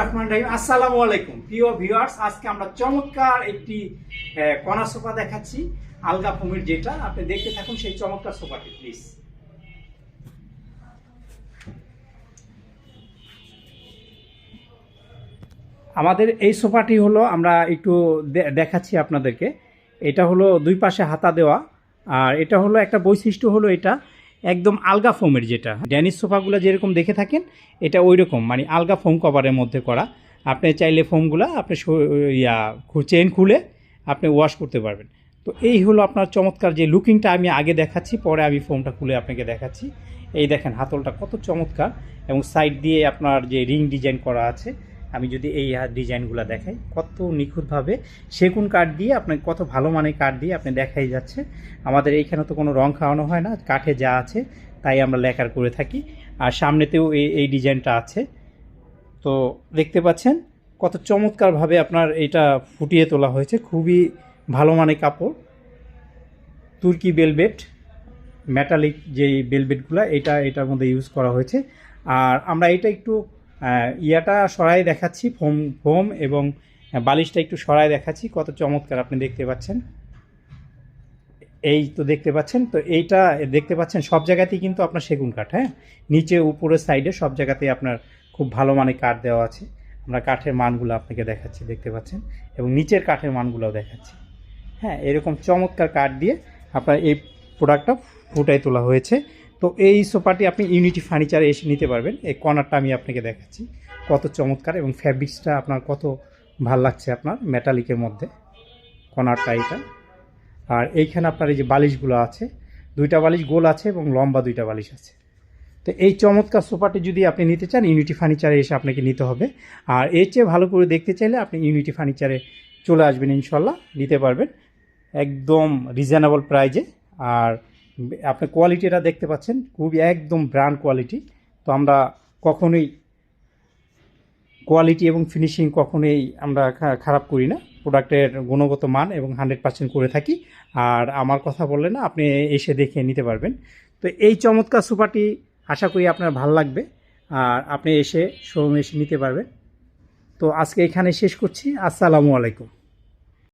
রহমান রহিম। আসসালামু আলাইকুম। প্রিয় ভিউয়ার্স আজকে আমরা চমৎকার একটি কণা সোফা দেখাচ্ছি। আলগা যেটা, আপনি দেখতে থাকুন সেই চমৎকার সোফাটি প্লিজ আমাদের এই সোফাটি হলো, আমরা একটু দেখাচ্ছি আপনাদেরকে। এটা হলো দুই পাশে হাতা দেওয়া, আর এটা হলো একটা বৈশিষ্ট্য হলো এটা একদম আলগা ফোমের যেটা। ড্যানিশ সোফাগুলো যেরকম দেখে থাকেন, এটা ওই রকম মানে আলগা ফোম কভারের মধ্যে করা। আপনি চাইলে ফোমগুলো আপনি ইয়া চেন খুলে আপনি ওয়াশ করতে পারবেন। তো এই হলো আপনার চমৎকার যে লুকিংটা আমি আগে দেখাচ্ছি, পরে আমি ফোমটা খুলে আপনাকে দেখাচ্ছি। এই দেখেন হাতলটা কত চমৎকার এবং সাইড দিয়ে আপনার যে রিং ডিজাইন করা আছে আমি যদি এই ডিজাইনগুলো দেখাই, কত নিখুঁতভাবে সেগুন কাঠ দিয়ে আপনাকে কত ভালো মানের কাঠ দিয়ে আপনি দেখাই যাচ্ছে। আমাদের এইখানে তো কোনো রং খাওয়ানো হয় না, কাঠে যা আছে তাই আমরা লেখার করে থাকি। আর সামনেতেও এই এই ডিজাইনটা আছে। তো দেখতে পাচ্ছেন কত চমৎকারভাবে আপনার এটা ফুটিয়ে তোলা হয়েছে। খুবই ভালো মানের কাপড়। তুর্কি বেলবেট, মেটালিক যেই বেলবেটগুলো, এটা, এটার মধ্যে ইউজ করা হয়েছে। আর আমরা এটা একটু ইয়াটা সরাই দেখাচ্ছি, ফোম ফোম এবং বালিশটা একটু সরাই দেখাচ্ছি, কত চমৎকার আপনি দেখতে পাচ্ছেন। এই তো দেখতে পাচ্ছেন, তো এইটা দেখতে পাচ্ছেন, সব জায়গাতেই কিন্তু আপনার সেগুন কাঠ হ্যাঁ? নিচে উপরের সাইডে সব জায়গাতেই আপনার খুব ভালো মানের কাঠ দেওয়া আছে। আমরা কাঠের মানগুলো আপনাকে দেখাচ্ছি, দেখতে পাচ্ছেন, এবং নিচের কাঠের মানগুলোও দেখাচ্ছি। হ্যাঁ এরকম চমৎকার কাঠ দিয়ে আপনার এই প্রোডাক্টটা ফুটাই তোলা হয়েছে। তো এই সোফাটি আপনি ইউনিটি ফার্নিচারে এসে নিতে পারবেন। এই কর্নারটা আমি আপনাকে দেখাচ্ছি। কত চমৎকার এবং ফ্যাব্রিক্সটা আপনার কত ভালো লাগছে আপনার মেটালিকের মধ্যে। কর্নারটা এটা আর এইখানে আপনার এই যে বালিশগুলো আছে, দুইটা বালিশ গোল আছে এবং লম্বা দুইটা বালিশ আছে। তো এই চমৎকার সোফাটি যদি আপনি নিতে চান ইউনিটি ফার্নিচারে এসে আপনাকে নিতে হবে। আর এর চেয়ে ভালো করে দেখতে চাইলে আপনি ইউনিটি ফার্নিচারে চলে আসবেন ইনশাল্লাহ, নিতে পারবেন। একদম রিজনেবল প্রাইজে আর আপনি কোয়ালিটিটা দেখতে পাচ্ছেন, খুবই একদম ব্র্যান্ড কোয়ালিটি তো আমরা কখনোই কোয়ালিটি এবং ফিনিশিং কখনোই আমরা খারাপ করি না। প্রোডাক্টের গুণগত মান এবং হান্ড্রেড পার্সেন্ট করে থাকি। আর আমার কথা বললে না, আপনি এসে দেখে নিতে পারবেন। তো এই চমৎকার সোফাটি আশা করি আপনার ভালো লাগবে। আর আপনি এসে শোরুমে এসে নিতে পারবেন। তো আজকে এখানে শেষ করছি। আসসালামু আলাইকুম।